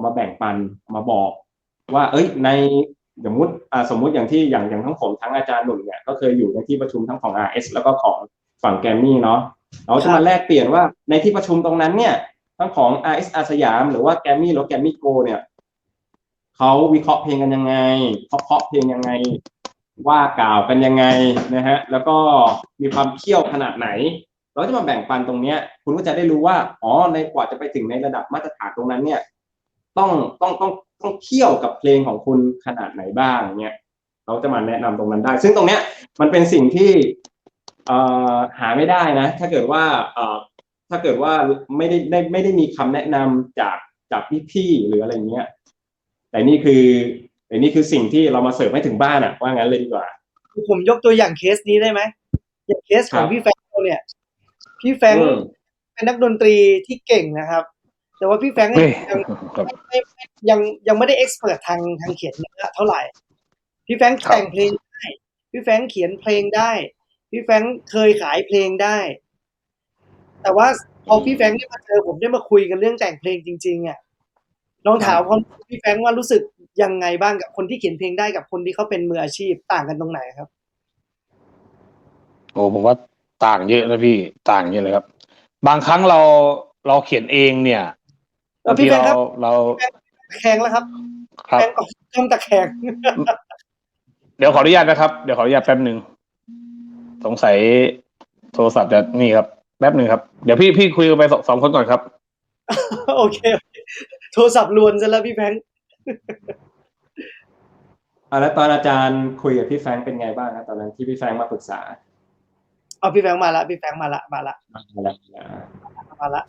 เอามาแบ่งปันเอามาบอก ว่า เอ้ย ในสมมติอ่าสมมุติอย่างที่อย่างอย่างทั้งผมทั้งอาจารย์หนุ่มเนี่ยก็เคยอยู่ในที่ประชุมทั้งของ RS แล้วก็ของฝั่งแกรมมี่เนาะเราจะมาแลกเปลี่ยนว่าในที่ประชุมตรงนั้นเนี่ย ทั้งของ RS อาสยาม หรือว่าแกรมมี่หรือแกรมมี่โกเนี่ยเขาวิเคราะห์เพลงกันยังไงเขาเพาะเพลงยังไง ว่ากล่าวกันยังไงนะฮะแล้วก็มีความเขี่ยวขนาดไหน เราจะมาแบ่งปันตรงเนี้ย คุณก็จะได้รู้ว่าอ๋อในกว่าจะไปถึงในระดับมาตรฐานตรงนั้นเนี่ย ต้องต้องต้องต้องเขี่ยวกับเพลงของคุณขนาดไหนบ้างเนี่ยเราจะมาแนะนำตรงนั้นได้ ซึ่งตรงเนี้ยมันเป็นสิ่งที่เอ่อหาไม่ได้นะ ถ้าเกิดว่าเอ่อถ้าเกิดว่าไม่ได้ไม่ไม่ได้มีคำแนะนำจากจากพี่ๆหรืออะไรเงี้ย แต่นี่คือแต่นี่คือสิ่งที่เรามาเสิร์ฟให้ถึงบ้านอะว่างั้นเลยดีกว่า ผมยกตัวอย่างเคสนี้ได้ไหมอย่างเคสของครับพี่แฟรงค์เราเนี่ย พี่แฟรงค์อืมเป็นนักดนตรีที่เก่งนะครับ แต่ว่าพี่แฟรงค์เฮ้ยยังครับไม่ไม่ยังยังไม่ได้เอ็กซ์เพรสทางทางเขียนเนื้อเท่าไหร่ พี่แฟรงค์ครับแต่งเพลงได้ พี่แฟรงค์เขียนเพลงได้ พี่แฟรงค์เคยขายเพลงได้ แต่ว่าพอพี่แฟรงค์ได้มาเจอผมได้มาคุยกันเรื่องแต่งเพลงจริง ๆอะลองถามความรู้สึกพี่แฟรงค์ว่ารู้สึกยังไงบ้างกับคนที่เขียนเพลงได้กับคนที่เขาเป็นมืออาชีพต่างกันตรงไหนครับ โอ้ผมว่าต่างเยอะนะพี่ต่างเยอะเลยครับ บางครั้งเราเราเขียนเองเนี่ยเออ บางทีพี่แฟนครัเราบเราแข็งแล้วครับครับแข็งก่อนต้องตะแคงเดี๋ยวขออนุญาตนะครับ เดี๋ยวขออนุญาตแป๊บหนึ่งสงสัยโทรศัพท์จะนี่ครับแป๊บหนึ่งครับ เดี๋ยวพี่พี่คุยกันไปสองสองคนก่อนครับ โอเคโอเค โทรศัพท์ลวนซะแล้วพี่แฟรงค์อ่าแล้วตอนอาจารย์คุยกับพี่แฟรงค์เป็นไงบ้างครับตอนนั้นที่พี่แฟรงค์มาปรึกษาเอาพี่แฟรงค์มาละพี่แฟรงค์มาละมาละอะไรนะมาละ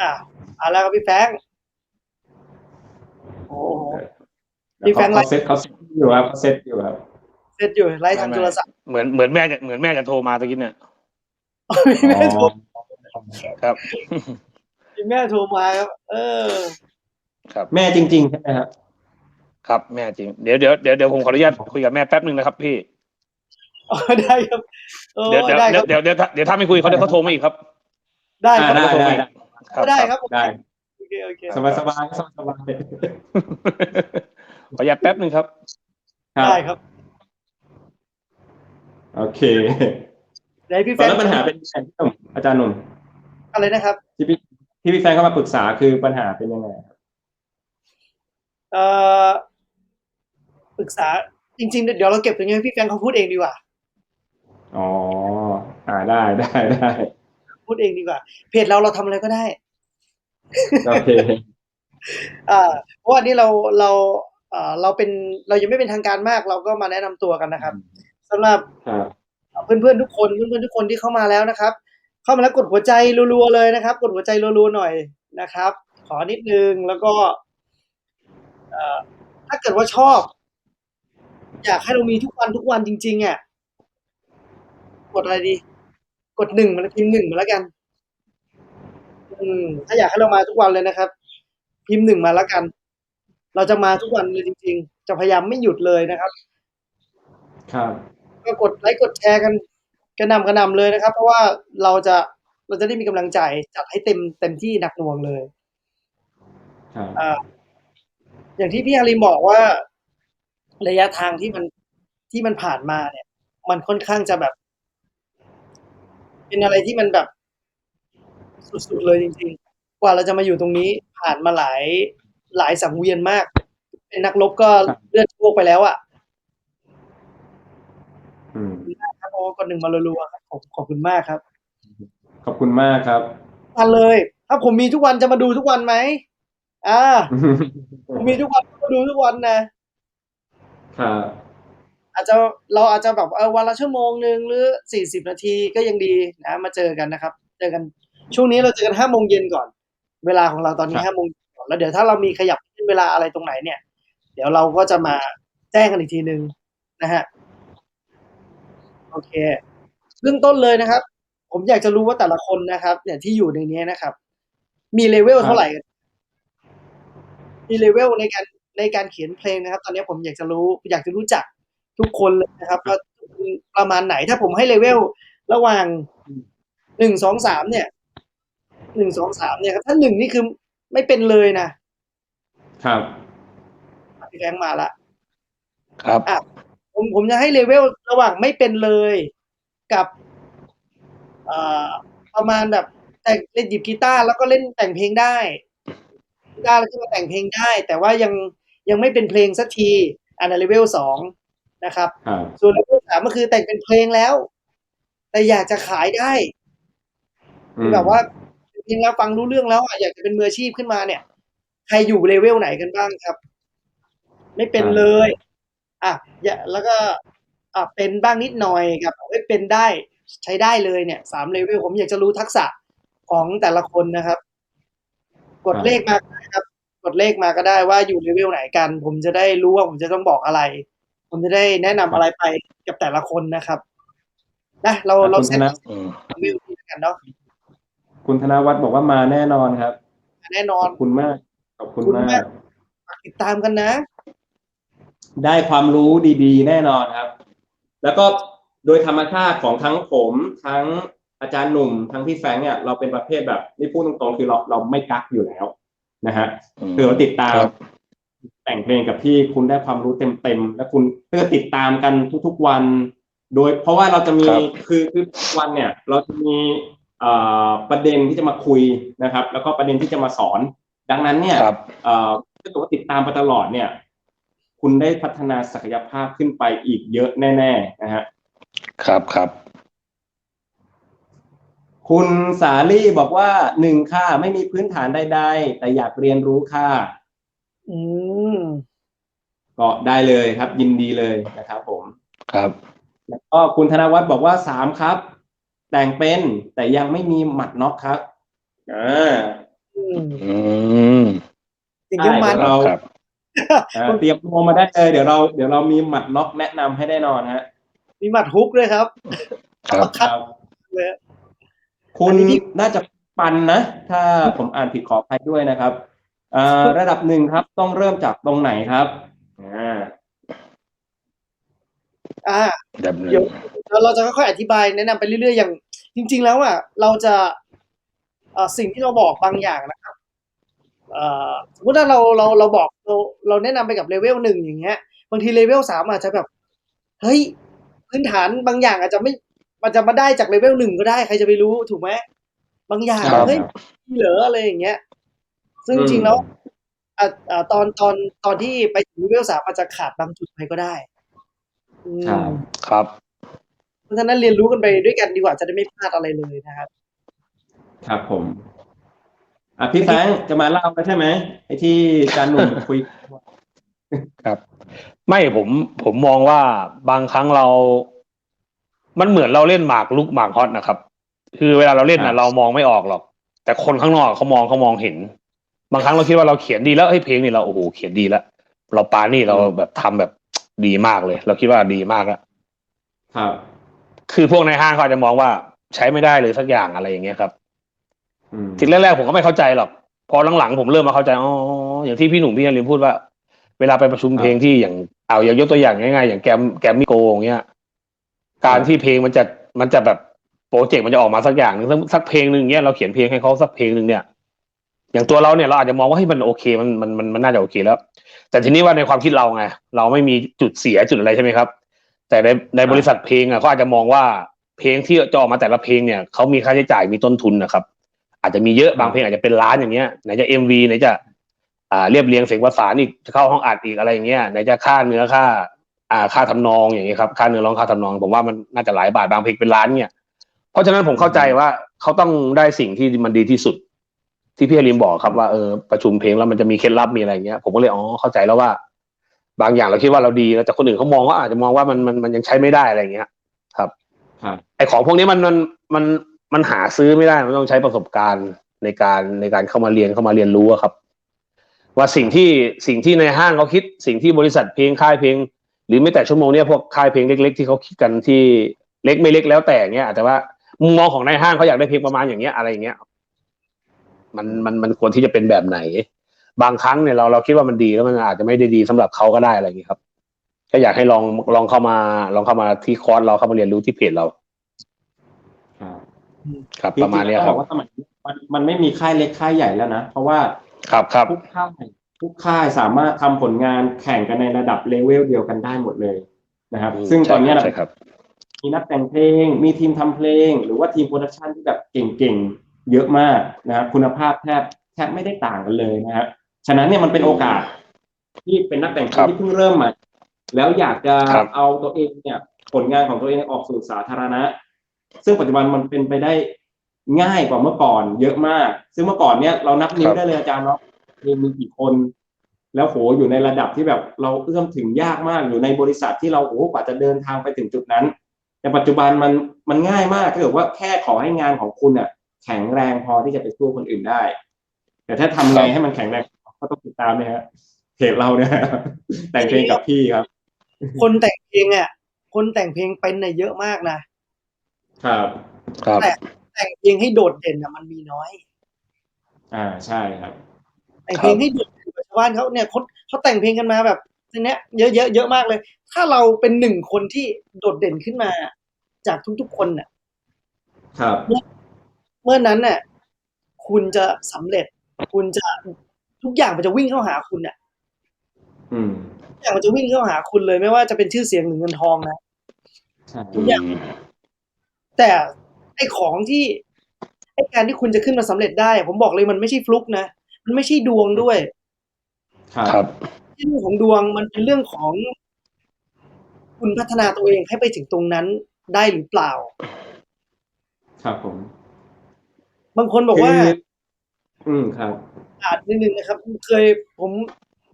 อ่าเอาแล้วครับพี่แฟรงค์โอ้โห พี่แฟรงค์เขาเซตเขาเซตอยู่ครับเขาเซตอยู่ครับ เสร็จอยู่ไล่ทางโทรศัพท์เหมือนเหมือนแม่จะเหมือนแม่จะโทรมาตะกี้เนี่ย พี่แม่โทรครับ พี่แม่โทรมาครับ เออ ครับ แม่จริงๆใช่ไหมครับ ครับแม่จริง เดี๋ยวเดี๋ยวเดี๋ยวเดี๋ยวผมขออนุญาตคุยกับแม่แป๊บหนึ่งนะครับพี่ อ๋อได้ครับโอ้เดี๋ยวเดี๋ยวได้คเดี๋รัยวบเดี๋ยวเดี๋ยวถ้าเดี๋ยวถ้าไม่คุยเขาเดี๋ยวเขาโทรมาอีกครับ ได้ครับ อ่าได้ได้ครั บได้ครับได้โอเคโอเคสบายสบายสบายสบายขออนุญาตแป๊บหนึ่งครับครับ ได้ครับ โอเคเดี๋ยวให้พี่ตแฟอนรงนั้นค์ปัญหาเป็นยังไงพี่หนุ่มอาจารย์หนุ่มอะไรนะครับ ที่พี่ที่พี่แฟรงค์เข้ามาปรึกษาคือปัญหาเป็นยังไงครับเอ่อปรึกษา จริง ๆ เดี๋ยวเราเก็บตรงนี้ให้พี่แฟรงค์เขาพูดเองดีกว่า อ๋อ อ่าได้ได้ได้ พูดเองดีกว่า เพจเราเราทำอะไรก็ได้โอเคอ่าเพราะว่านี่เราเราเอ่อเราเป็นเรายังไม่เป็นทางการมาก เราก็มาแนะนำตัวกันนะครับสำหรับครับเพื่อนๆทุกคนเพื่อนๆทุกคนที่เข้ามาแล้วนะครับ เข้ามาแล้วกดหัวใจรัวๆเลยนะครับ กดหัวใจรัวๆหน่อยนะครับ ขอนิดนึงแล้วก็เอ่อถ้าเกิดว่าชอบ อยากให้เรามีทุกวันทุกวันจริงๆอะกดอะไรดี กดหนึ่งมาแล้วพิมพ์หนึ่งมาแล้วกัน อืม ถ้าอยากให้เรามาทุกวันเลยนะครับ พิมพ์หนึ่งมาแล้วกัน เราจะมาทุกวันเลยจริง ๆ จะพยายามไม่หยุดเลยนะครับ ครับ ก็กดไลค์กดแชร์กันกระหนำกระหนำเลยนะครับ เพราะว่าเราจะเราจะได้มีกำลังใจจัดให้เต็มเต็มที่หนักหน่วงเลยครับ อ่า อย่างที่พี่อาริมบอกว่า ระยะทางที่มันที่มันผ่านมาเนี่ย มันค่อนข้างจะแบบ เป็นอะไรที่มันแบบ สุดๆเลยจริง ๆ กว่าเราจะมาอยู่ตรงนี้ผ่านมาหลายหลายสังเวียนมาก เป็นนักรบก็เลือดโชกไปแล้วอะอืมครับโอ้กดหนึ่งมารัวๆครับผมขอบคุณมากครับ ขอบคุณมากครับวันเลย ถ้าผมมีทุกวันจะมาดูทุกวันไหมอ่าผมมีทุกวันก็มาดูทุกวันนะครับ อาจจะเราอาจจะแบบเออวันละชั่วโมงหนึ่งหรือสี่สิบนาทีก็ยังดีนะมาเจอกันนะครับ เจอกันช่วงนี้เราเจอกันห้าโมงเย็นก่อน เวลาของเราตอนนี้ครับห้าโมงเย็นก่อนแล้วเดี๋ยวถ้าเรามีขยับขึ้นเวลาอะไรตรงไหนเนี่ย เดี๋ยวเราก็จะมาแจ้งกันอีกทีหนึ่งนะฮะโอเคเบื้องต้นเลยนะครับ ผมอยากจะรู้ว่าแต่ละคนนะครับ เนี่ยที่อยู่ในนี้นะครับ มีเลเวลเท่าไหร่กันมีเลเวลในการในการเขียนเพลงนะครับ ตอนนี้ผมอยากจะรู้ อยากจะรู้จัก ทุกคนเลยนะครับว่าประมาณไหนถ้าผมให้เลเวลระหว่างหนึ่งสองสามเนี่ยหนึ่งสองสามเนี่ยครับถ้าหนึ่งนี่คือไม่เป็นเลยนะครับพี่แฟรงค์มาละครับอะผมผมจะให้เลเวลระหว่างไม่เป็นเลยกับเอ่อประมาณแบบแต่งเล่นหยิบกีตาร์แล้วก็เล่นแต่งเพลงได้กีตาร์แล้วก็มาแต่งเพลงได้ แต่ว่ายังยังไม่เป็นเพลงสักทีอันนั้นเลเวลสอง นะครับครับ ส่วนเลเวลสามก็คือแต่งเป็นเพลงแล้ว แต่อยากจะขายได้อืคือมแบบว่าเพลงแล้วฟังรู้เรื่องแล้วอะอยากจะเป็นมืออาชีพขึ้นมาเนี่ย ใครอยู่เลเวลไหนกันบ้างครับ ไม่เป็นเลยอะอย่าแล้วก็อะเป็นบ้างนิดหน่อยกับไม่เป็นได้ใช้ได้เลยเนี่ยสามเลเวลผมอยากจะรู้ทักษะของแต่ละคนนะครับ กดเลขมาก็ได้ครับ กดเลขมาก็ได้ว่าอยู่เลเวลไหนกัน ผมจะได้รู้ว่าผมจะต้องบอกอะไร ผมจะได้แนะนำอะไรไปกับแต่ละคนนะครับนะเราเราคุณเซ็ธนนอืมเลเวลนี้กันเนาะคุณธนวัฒน์บอกว่ามาแน่นอนครับ แน่นอขน อบคุณมาก ขอบคุณขอบคุณมามาก ก ฝากติดตามกันนะ ได้ความรู้ดีๆ แน่นอนครับ แล้วก็โดยธรรมชาติของทั้งผม ทั้งอาจารย์หนุ่ม ทั้งพี่แฟรงค์เนี่ย เราเป็นประเภทแบบนี่พูดตรงๆ คือเราเราไม่กักอยู่แล้วนะฮะคือเราติดตามครับ แต่งเพลงกับพี่คุณได้ความรู้เต็มๆ และคุณก็จะติดตามกันทุกๆวัน โดยเพราะว่าเราจะมีครับคือคือทุกวันเนี่ยเราจะมีเอ่อประเด็นที่จะมาคุยนะครับ แล้วก็ประเด็นที่จะมาสอน ดังนั้นเนี่ยครับเอ่อถ้าเกิดว่าติดตามไปตลอดเนี่ย คุณได้พัฒนาศักยภาพขึ้นไปอีกเยอะแน่ ๆ นะฮะครับครับคุณสาลี่บอกว่าหนึ่งค่ะไม่มีพื้นฐานใดๆ แต่อยากเรียนรู้ค่ะ อืมก็ได้เลยครับ ยินดีเลยนะครับผมครับ แล้วก็คุณธนวัฒน์บอกว่าสามครับ แต่งเป็นแต่ยังไม่มีหมัดน็อกครับอ่าอืมอืมสิ่งที่มันได้เราครับอ่าเตรียมตัวมาได้เลยเดี๋ยวเราเดี๋ยวเรามีหมัดน็อกแนะนำให้แน่นอนฮะ มีหมัดฮุกด้วยครับ ครับคัดครับเลยคุณอันนี้พี่น่าจะปันนะ ถ้าผมอ่านผิดขออภัยด้วยนะครับอ่า ระดับหนึ่งครับ ต้องเริ่มจากตรงไหนครับอ่าอ่าแบบหนึงเดี๋ยวแล้วเราจะค่อยๆอธิบายแนะนำไปเรื่อยๆอย่าง จริง ๆ แล้วอะเราจะเอ่อสิ่งที่เราบอกบางอย่างนะครับเอ่อสมมติถ้าเราเราเราบอกเราเราแนะนำไปกับเลเวลหนึ่งอย่างเงี้ย บางทีเลเวลสามอาจจะแบบเฮ้ยพื้นฐานบางอย่างอาจจะไม่มันจะมาได้จากเลเวลหนึ่งก็ได้ใครจะไปรู้ถูกไหมบางอย่างครับเฮ้ยมีเหลืออะไรอย่างเงี้ย ซึ่งจริงๆแล้วอะอะตอนตอนตอนที่ไปถึงเลเวลสามอาจจะขาดบางจุดไปก็ได้อืมครับครับเพราะฉะนั้นเรียนรู้กันไปด้วยกันดีกว่าจะได้ไม่พลาดอะไรเลยนะครับ ครับผมอะพี่แฟรงค์จะมาเล่าแล้วใช่ไหมไอ้ที่อาจารย์หนุ่มคุยครับ ไม่ผมผมมองว่าบางครั้งเรา มันเหมือนเราเล่นหมากลุกหมากฮอตนะครับ คือเวลาเราเล่นครันะบเรามองไม่ออกหรอก แต่คนข้างนอกเขามองเขามองเห็น บางครั้งเราคิดว่าเราเขียนดีแล้วเฮ้ยเพลงนี่เราโอ้โหเขียนดีแล้วเราปานี่เราแบบทำแบบดีมากเลย เราคิดว่าดีมากแล้วครับ คือพวกในห้างเขาอาจจะมองว่าใช้ไม่ได้เลยสักอย่างอะไรอย่างเงี้ยครับอืมทีแรกๆผมก็ไม่เข้าใจหรอกพอหลังๆผมเริ่มมาเข้าใจอ๋ออย่างที่พี่หนุ่มพี่อลิมพูดว่า เวลาไปประชุมเพลงที่อย่างเอาอย่างยกตัวอย่างง่ายๆอย่างแกมแกมมิโกอย่างเงี้ยการที่เพลงมันจะมันจะแบบโปรเจกต์มันจะออกมาสักอย่างหนึ่งสักสักเพลงหนึ่งเนี้ยเราเขียนเพลงให้เขาสักเพลงหนึ่งเนี่ย อย่างตัวเราเนี่ยเราอาจจะมองว่าให้ยมันโอเคมันมันมันมันน่าจะโอเคแล้ว แต่ทีนี้ว่าในความคิดเราไงเราไม่มีจุดเสียจุดอะไรใช่ไหมครับ แต่ในในบริษัทเพลงอะเขาอาจจะมองว่าเพลงที่จะออกมาแต่ละเพลงเนี่ยเขามีค่าใช้จ่ายมีต้นทุนนะครับ อาจจะมีเยอะบางเพลงอาจจะเป็นล้านอย่างเงี้ยไหนจะเอ็มวีไหนจะอ่าเรียบเรียงเสียงประสานอีกจะเข้าห้องอัดอีกอะไรอย่างเงี้ยไหนจะค่าเนื้อค่า อ่าค่าทำนองอย่างเงี้ยครับค่าเนื้อร้องค่าทำนอง ผมว่ามันน่าจะหลายบาทบางเพลงเป็นล้านเนี่ย เพราะฉะนั้นผมเข้าใจว่าเขาต้องได้สิ่งที่มันดีที่สุด ที่พี่อลิมบอกครับว่าเออประชุมเพลงแล้วมันจะมีเคล็ดลับมีอะไรอย่างเงี้ย ผมก็เลยอ๋อเข้าใจแล้วว่า บางอย่างเราคิดว่าเราดีแล้วแต่คนอื่นเขามองว่าอาจจะมองว่ามันมันมันยังใช้ไม่ได้อะไรอย่างเงี้ยครับครับไอของพวกนี้มันมันมันมันหาซื้อไม่ได้มันต้องใช้ประสบการณ์ในการในการเข้ามาเรียนเข้ามาเรียนรู้อะครับ ว่าสิ่งที่สิ่งที่ในห้างเขาคิด สิ่งที่บริษัทเพลงค่ายเพลง หรือไม่แต่ชั่วโมงเนี้ยพวกค่ายเพลงเล็ก ๆ ที่เขาคิดกันที่เล็กไม่เล็กแล้วแต่เงี้ยแต่ว่ามุมมองของในห้างเขาอยากได้เพลงประมาณอย่างเงี้ยอะไรอย่างเงี้ย มันมันมันควรที่จะเป็นแบบไหน บางครั้งเนี่ยเราเราคิดว่ามันดีแล้วมันอาจจะไม่ได้ดีสำหรับเขาก็ได้อะไรอย่างเงี้ยครับ ก็อยากให้ลองลองเข้ามา ลองเข้ามาที่คอร์สเราเข้ามาเรียนรู้ที่เพจเราครับครับจงๆประมาณเนี้ยต้องครับอกว่าสมัยนี้มันมันไม่มีค่ายเล็กค่ายใหญ่แล้วนะ เพราะว่าครับครับทุกค่ายทุกค่ายสามารถทำผลงานแข่งกันในระดับเลเวลเดียวกันได้หมดเลยนะครับ ซึ่งตอนเนี้ยใช่ครับมีนักแต่งเพลง มีทีมทำเพลง หรือว่าทีมโปรดักชันที่แบบเก่งๆ เยอะมากนะครับคุณภาพแทบแทบไม่ได้ต่างกันเลยนะครับฉะนั้นเนี่ยมันเป็นโอกาส ที่เป็นนักแต่งเพลครังบที่เพิ่งเริ่มมาแล้วอยากจะครับเอาตัวเองเนี่ย ผลงานของตัวเองออกสู่สาธารณะ ซึ่งปัจจุบันมันเป็นไปได้ง่ายกว่าเมื่อก่อน เยอะมาก ซึ่งเมื่อก่อนเนี่ยเรานับนิ้วได้เลยอาจารย์เนาะมีมีกี่คน แล้วโหอยู่ในระดับที่แบบเราเอื้อมถึงยากมากอยู่ในบริษัทที่เราโหกว่าจะเดินทางไปถึงจุดนั้น แต่ปัจจุบันมันมันง่ายมากถ้าเกิดว่าแค่ขอให้งานของคุณเนี่ย แข็งแรงพอที่จะไปสู้คนอื่นได้ แต่ถ้าทำไงให้มันแข็งแรงก็ต้องติดตามเนี่ยฮะเพจเราเนี่ยแต่งเพลงกับพี่ครับ คนแต่งเพลงอะคนแต่งเพลงเป็นน่ะเยอะมากนะครับครับแต่งเพลงให้โดดเด่นอะมันมีน้อย อ่าใช่ครับแต่งเพลงให้โดดเด่นกว่าชาวบ้านเขาเนี่ยเขาเขาแต่งเพลงกันมาแบบทีเนี้ยเยอะเยอะเยอะมากเลย ถ้าเราเป็นหนึ่งคนที่โดดเด่นขึ้นมา จากทุกๆคนน่ะ ครับ เมื่อนั้นน่ะคุณจะสำเร็จ คุณจะทุกอย่างมันจะวิ่งเข้าหาคุณน่ะอืมทุกอย่างมันจะวิ่งเข้าหาคุณเลย ไม่ว่าจะเป็นชื่อเสียงหรือเงินทองนะใช่ทุกอย่าง แต่ไอ้ของที่ไอ้การที่คุณจะขึ้นมาสำเร็จได้ ผมบอกเลยมันไม่ใช่ฟลุกนะมันไม่ใช่ดวงด้วย ครับครับที่เรื่องของดวงมันเป็นเรื่องของ คุณพัฒนาตัวเองให้ไปถึงตรงนั้นได้หรือเปล่า ครับผม บางคนบอกว่า คืออืมครับ อาจนิดนึงนะครับเคยผม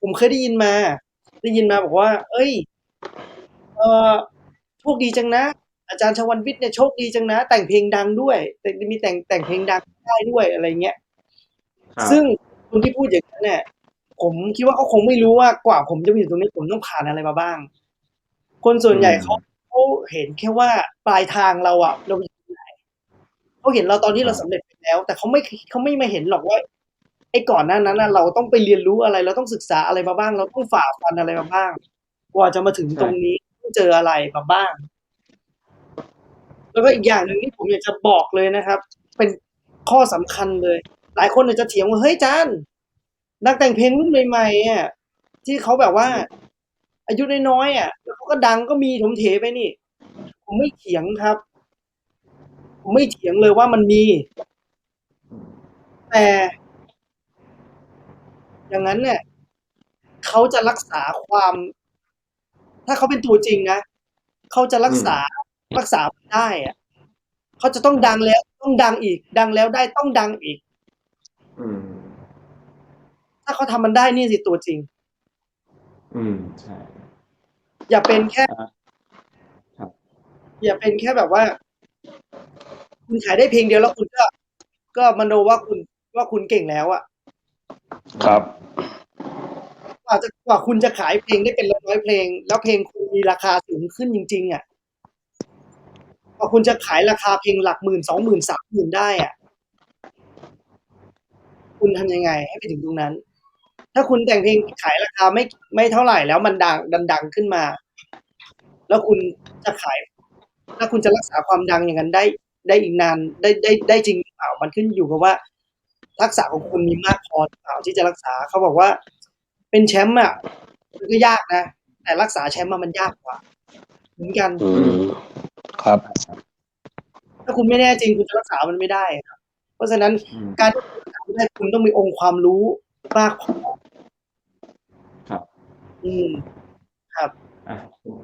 ผมเคยได้ยินมา ได้ยินมาบอกว่า เอ้ย เออโชคดีจังนะ อาจารย์ชวันวิทย์เนี่ยโชคดีจังนะ แต่งเพลงดังด้วย แต่มีแต่งแต่งเพลงดังได้ด้วยอะไรเงี้ย ครับซึ่งคนที่พูดอย่างนั้นเนี่ยผมคิดว่าเขาคงไม่รู้ว่ากว่าผมจะมาอยู่ตรงนี้ผมต้องผ่านอะไรมาบ้าง คนส่วนใหญ่เขาเขาเห็นแค่ว่าปลายทางเราอะเราอยู่ที่ไหน เขาเห็นเราตอนที่เราสำเร็จไปแล้ว แต่เขาไม่เขาไม่มาเห็นหรอกว่าไอ้ก่อนหน้านั้นน่ะเราต้องไปเรียนรู้อะไร เราต้องศึกษาอะไรมาบ้าง เราต้องฝ่าฟันอะไรมาบ้าง กว่าจะมาถึงตรงนี้ต้องเจออะไรมาบ้าง แล้วก็อีกอย่างหนึ่งที่ผมอยากจะบอกเลยนะครับ เป็นข้อสำคัญเลย หลายคนอาจจะเถียงว่าเฮ้ยจานนักแต่งเพลงรุ่นใหม่ๆอะที่เขาแบบว่า อายุน้อยๆอะแล้วเขาก็ดังก็มีถมเถไปนี่ ผมไม่เถียงครับผม ไม่เถียงเลยว่ามันมี แต่ อย่างนั้นเนี่ยเขาจะรักษาความ ถ้าเขาเป็นตัวจริงนะเขาจะรักษารักษาได้อะเขาจะต้องดังแล้ว ต้องดังอีก ดังแล้วได้ต้องดังอีกอืมถ้าเขาทำมันได้นี่สิตัวจริง อืมใช่ อย่าเป็นแค่อ่าครับอย่าเป็นแค่แบบว่า คุณขายได้เพลงเดียวแล้วคุณก็ ก็มโนว่าคุณว่าคุณเก่งแล้วอะครับกว่าจะกว่าคุณจะขายเพลงได้เป็นร้อยๆเพลง แล้วเพลงคุณมีราคาสูงขึ้นจริง ๆอะกว่าคุณจะขายราคาเพลงหลักหมื่นสองหมื่นสามหมื่นได้อะคุณทำยังไง ให้ไปถึงตรงนั้น ถ้าคุณแต่งเพลงขายราคาไม่ไม่เท่าไหร่แล้วมันดังดันดังขึ้นมา แล้วคุณจะขาย ถ้าคุณจะรักษาความดังอย่างนั้นได้ ได้อีกนานได้ได้ได้จริงหรือเปล่ามันขึ้นอยู่กับว่า ทักษะของคุณมีมากพอหรือเปล่าที่จะรักษาเขาบอกว่า เป็นแชมป์อะมันก็ยากนะ แต่รักษาแชมป์อะมันยากกว่า เหมือนกันอืมครับ ถ้าคุณไม่แน่จริงคุณจะรักษามันไม่ได้ครับ เพราะฉะนั้นอืมการที่คุณรักษาไม่ได้คุณต้องมีองค์ความรู้มากพอครับ อืมครับอะ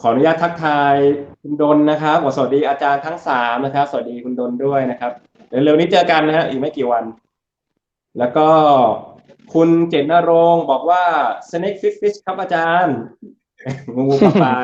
ขออนุญาตทักทายคุณดนนะครับสวัสดีอาจารย์ทั้งสามนะครับ สวัสดีคุณดนด้วยนะครับเร็วๆนี้เจอกันนะฮะอีกไม่กี่วัน แล้วก็คุณเจตนรงค์บอกว่า snake fish fish ครับอาจารย์งูปลา